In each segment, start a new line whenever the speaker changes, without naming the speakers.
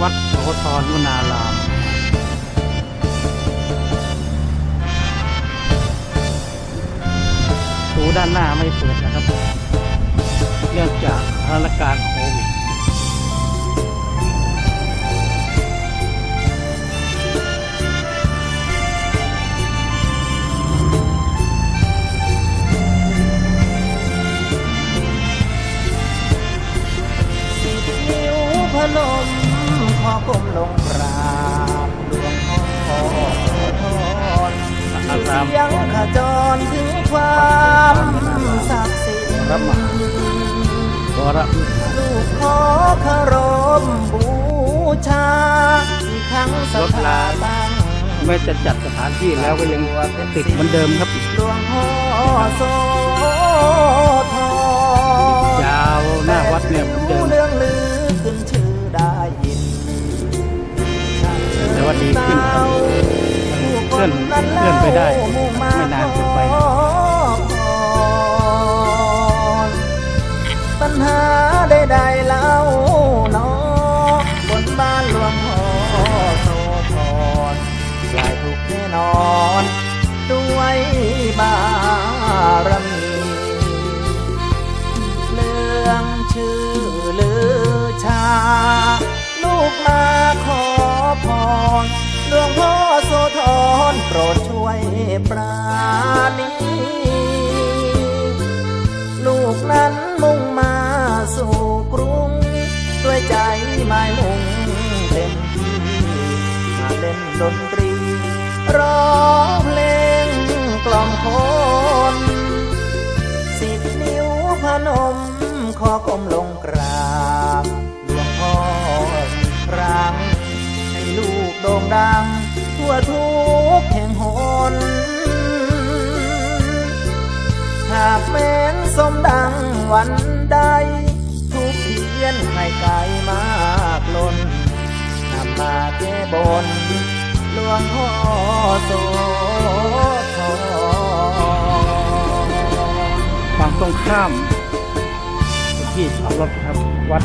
วัดโสธรวนาราม ตูด้านหน้าไม่เปิดนะครับ เนื่องจากสถานการณ์โควิด
นิวพนม ขอก้มลงกราบหลวงพ่อโสธร
อาราม
เสียงขจรถึงความศักดิ์สิทธิ์
รับมารวิหาร
ลูกขอคารมบูชาอีกครั้งสถาตั้ง
แม้จะจัดสถานที่แล้วก็ยังติดเหมือนเดิมครับ
หลวงพ่อโสธร
ยาวหน้าวัดเนี่ยเหมือนเดิม
ดี
ขึ้นครับเคลื่อนเคลื่อนไปได้ไม่นาน ป
ราณีลูกนั้นมุ่งมาสู่กรุง ด้วยใจหมายมุ่งเต็มที่มาเล่นดนตรีร้องเพลงกล่อมคนสิบนิ้วพนมขอก้มลงกราบหลวงพ่อครั้งให้ลูกโด่งดังทั่วทุก แม้นสมดังวันใด ทุกเทียนไข่ไก่มากล้นนำมาแก้บนหลวงพ่อโสธร
ฝั่งตรงข้ามที่จอดรถครับวัด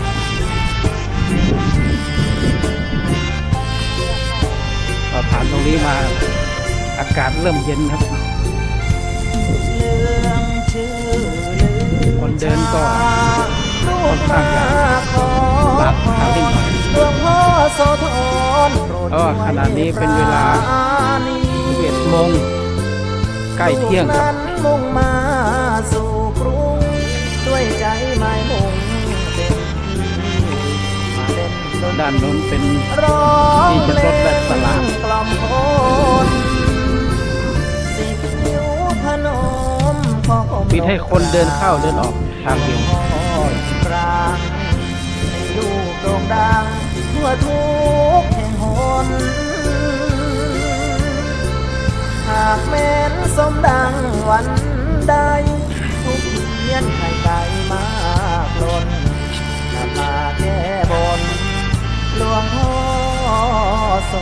เราผ่านตรงนี้มาอากาศเริ่มเย็นครับ คนเดินก็
ลูกมาขอ
ลาดทางนิดหน่อย
หลวงพ่อโสธรโปรด
เพราะว่าขณะนี้เป็นเวลา
ช่วยปรณี
11โมงใกล้เที่ยงครับ
ลูกนั้นมุ่งมาสู่กรุงด้วยใจหมายมุ่งเต็มที่มาเล่นดนตรี
ด้านโน้นเป็น
ร้อง
ที่จะรถแบบตลาด ปิดให้คนเดินเข้าเดินออกทางเดียว
กครั้งให้ลูกโด่งดังทั่วทุกแห่งหนหากแม้นสมดังวันใดทุกเทียนไข่ไก่มากล้นนำมาแก้บนหลวงพ่อโส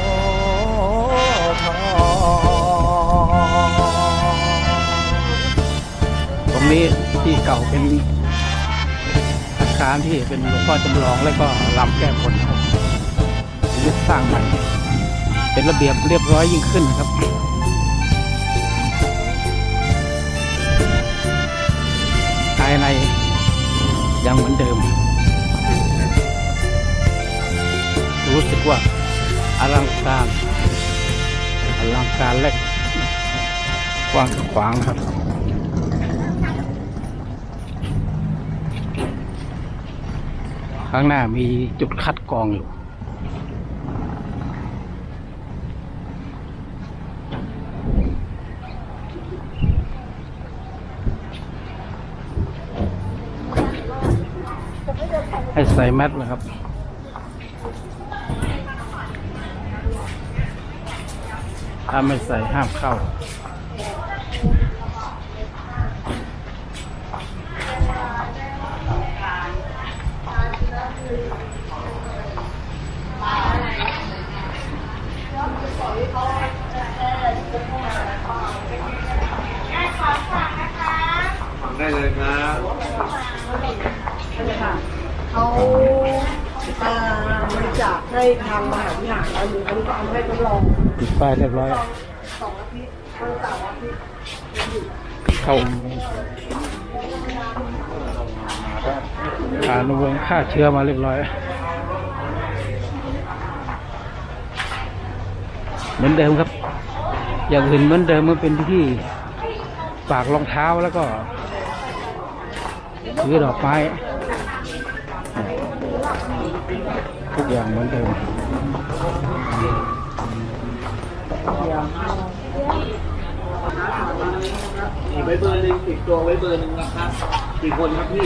นี้ที่เก่าเป็นอาคารที่เป็นหลวงพ่อจำลองแล้วก็ลำแก้บนครับยึดสร้างใหม่ เป็นระเบียบเรียบร้อยยิ่งขึ้นครับภายในยังเหมือนเดิม รู้สึกว่าอลังการอลังการและกว้างขวางครับ ข้างหน้ามีจุดคัดกรองอยู่ ให้ใส่แมสนะครับถ้าไม่ใส่ห้ามเข้า
ได้เลยครับ
เขา
อ่าบริจาคให้ทางมหาวิหารอันนี้อันนี้ก็เอาให้ทดลอง
ติดป้ายเรียบร้อย
สองอาทิตย์วันเสาร์อาทิตย์
เข้า ผ่านวงฆ่าเชื้อมาเรียบร้อย เหมือนเดิมครับ อย่างอื่นเหมือนเดิมมันเป็นที่ฝากรองเท้าแล้วก็ถือดอกไม้ทุกอย่างเหมือนเดิม
มีไว้เบอร์หนึ่งติดตัวไว้เบอร์หนึ่งนะครับกี่คนครับพี่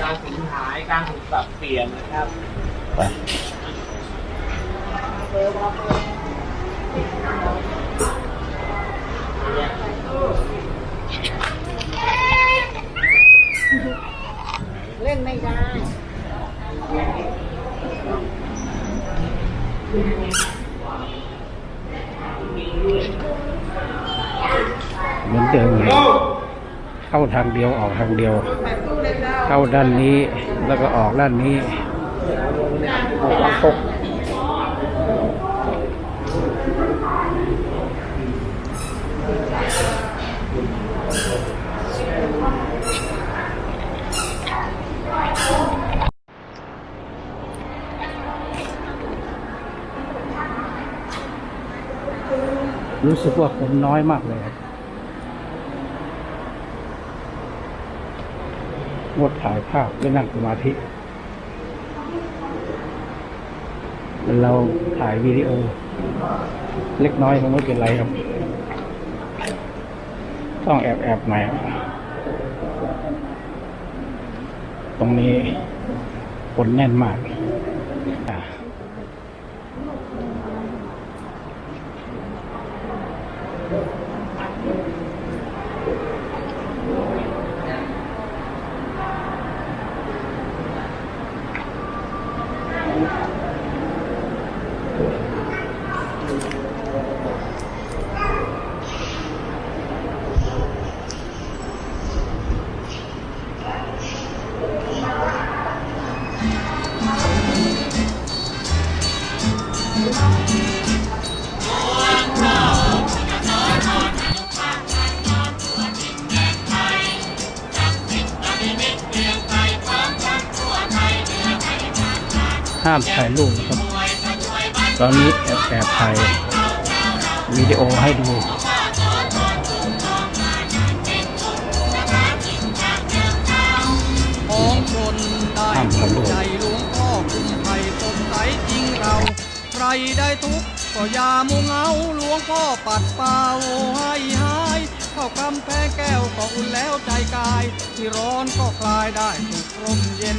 การสูญหายการถูกปรับเปลี่ยนนะครับ
ไป
เล่นไม่ได้
เหมือนเดิมเลยเข้าทางเดียวออกทางเดียว เข้าด้านนี้แล้วก็ออกด้านนี้ตกรู้สึกว่าคนน้อยมากเลยครับ งดถ่ายภาพและนั่งสมาธิ เราถ่ายวิดีโอ เล็กน้อยคงไม่เป็นไรครับ ต้องแอบแอบใหน่อยตรงนี้คนแน่นมาก ห้ามถ่ายรูปนะครับ ตอนนี้แอบแอบถ่ายวิดีโอให้ดูห้ามถ่ายรูป
ใครได้ทุกก็อย่ามัวเหงาหลวงพ่อปัดเป่าให้หายเข้ากำแพงแก้วก็อุ่นแล้วใจกาย ที่ร้อนก็คลายได้สุขร่มเย็น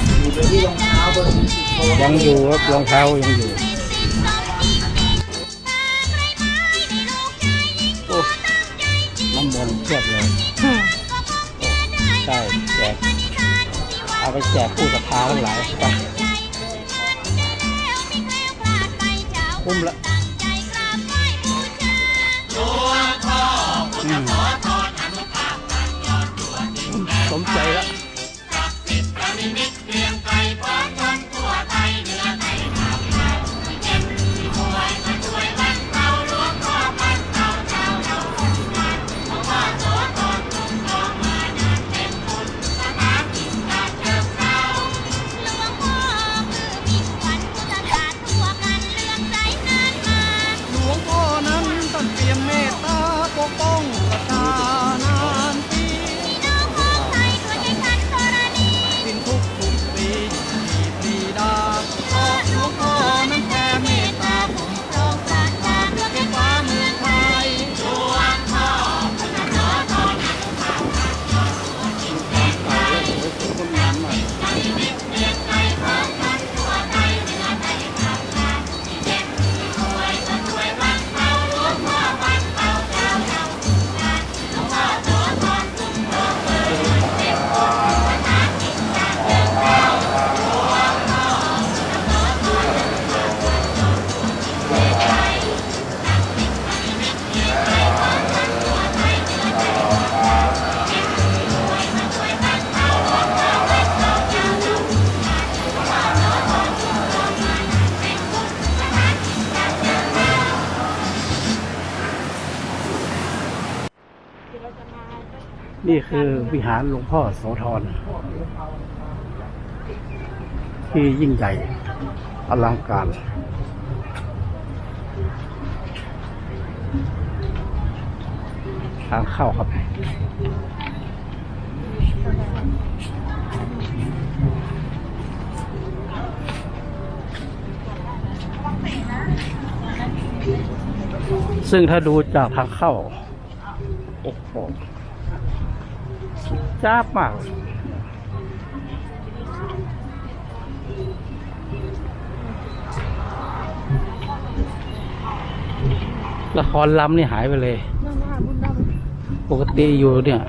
บร
องเท้ายังอยู่โอ้น้ำมนต์เพียบเลยใช่แจกเอาไปแจกผู้ศรัทธาทั้งหลายไปคุ้มละสมใจละ นี่คือวิหารหลวงพ่อโสธร ที่ยิ่งใหญ่อลังการ ทางเข้าครับซึ่งถ้าดูจากทางเข้า โอ้โห จ้าบมากละครล้ำนี่หายไปเลย ปกติอยู่เนี่ย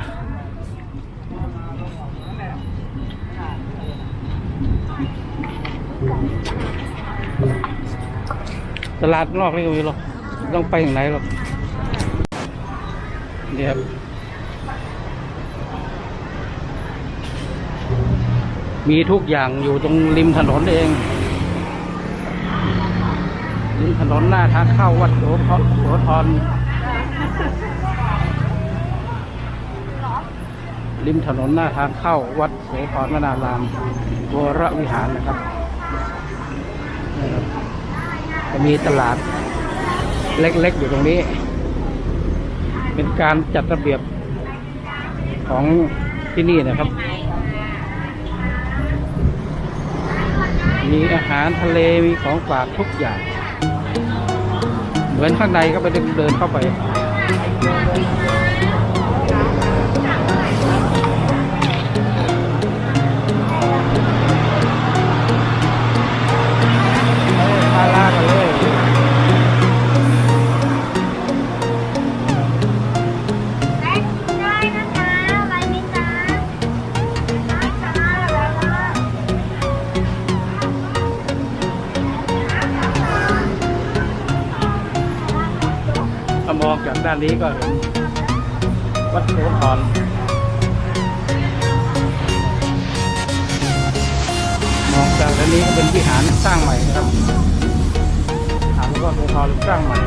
ตลาดนอกนี่ก็มีหรอกต้องไปอย่างไหนหรอกเนี่ยครับ มีทุกอย่างอยู่ตรงริมถนนเอง ริมถนนหน้าทางเข้าวัดโสธรโสธรริมถนนหน้าทางเข้าวัดโสธรวนารามวรวิหารนะครับ จะมีตลาดเล็กๆอยู่ตรงนี้ เป็นการจัดระเบียบของที่นี่นะครับ มีอาหารทะเลมีของฝากทุกอย่าง เหมือนข้างในก็ไปเดินเข้าไปา
ม
องจากด้านนี้ก็เห็นวัดโสธรมองจากด้านนี้ก็เป็นวิหารสร้างใหม่นะครับถามว่าโสธรสร้างใหม่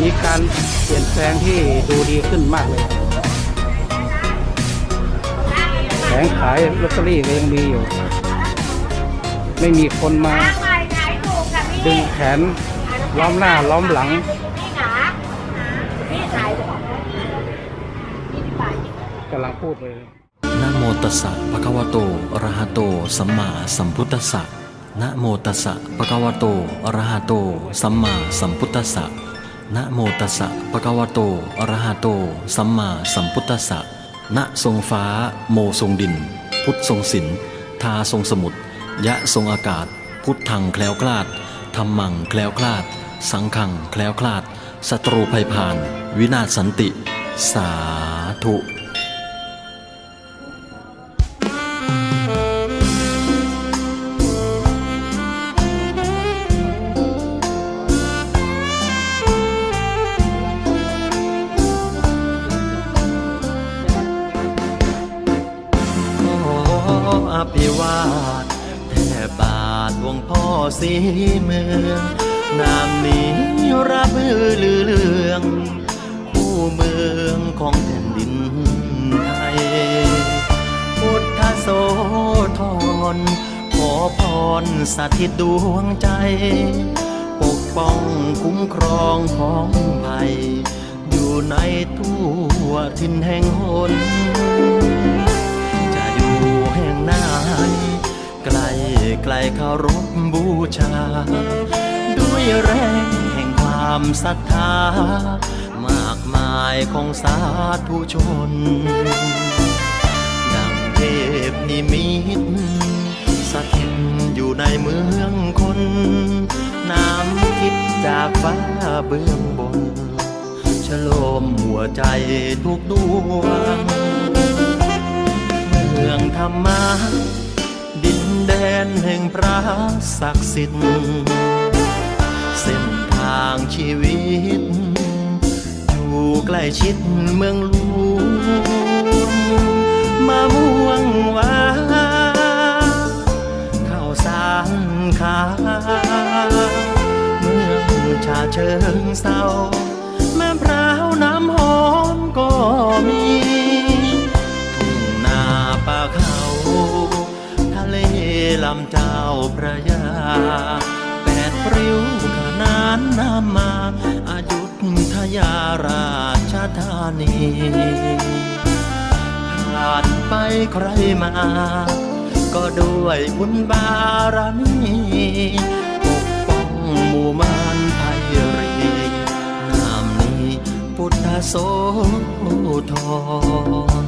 มีการเปลี่ยนแปลงที่ดูดีขึ้นมากเลยแผงขายลอตเตอรี่ก็ยังมีอยู่ ไม่มีคนมา ดึงแขนล้อมหน้าล้อมหลัง
กำ
ลังพูดเลย
นะโมตัสสะภะคะวะโตอะระหะโต สัมมาสัมพุทธัสสะนะโมตัสสะภะคะวะโตอะระหะโต สัมมาสัมพุทธัสสะนะโมตัสสะภะคะวะโตอะระหะโต สัมมาสัมพุทธัสสะนะทรงฟ้า โมทรงดิน พุทธทรงศิลทาทรงสมุทรยะทรงอากาศ พุทธังแคล้วคลาด ธรรมังแคล้วคลาด สังขังแคล้วคลาดศัตรูภัยผ่าน วินาศสันติ สาธุ
เมืองนามนี้รับมือลือเลือง คู่เมืองของแผ่นดินไทย พุทธโสธรขอพรสถิตดวงใจ ปกป้องคุ้มครองของภัย อยู่ในทั่วทินแห่งหนจะอยู่แห่งไหน ไกลเคารพบูชา ด้วยแรงแห่งความศรัทธา มากมายของสาธุชน ดังเทพนิมิตสถิตอยู่ในเมืองคน น้ำทิพจากฟ้าเบื้องบนฉโลมหัวใจทุกดวงเมืองธรรมะ แดนแห่งพระศักดิ์สิทธิ์เส้นทางชีวิต อยู่ใกล้ชิดเมืองหลวงมาม่วงหวานข้าวสารขาเมืองชาเชิงเศร้า ลำเจ้าพระยาแปดริ้วขนานน้ำมาอายุทยาราชธานีผ่านไปใครมา ก็ด้วยบุญบารมีปกป้องหมู่มานไพรีนามนี้พุทธโสธร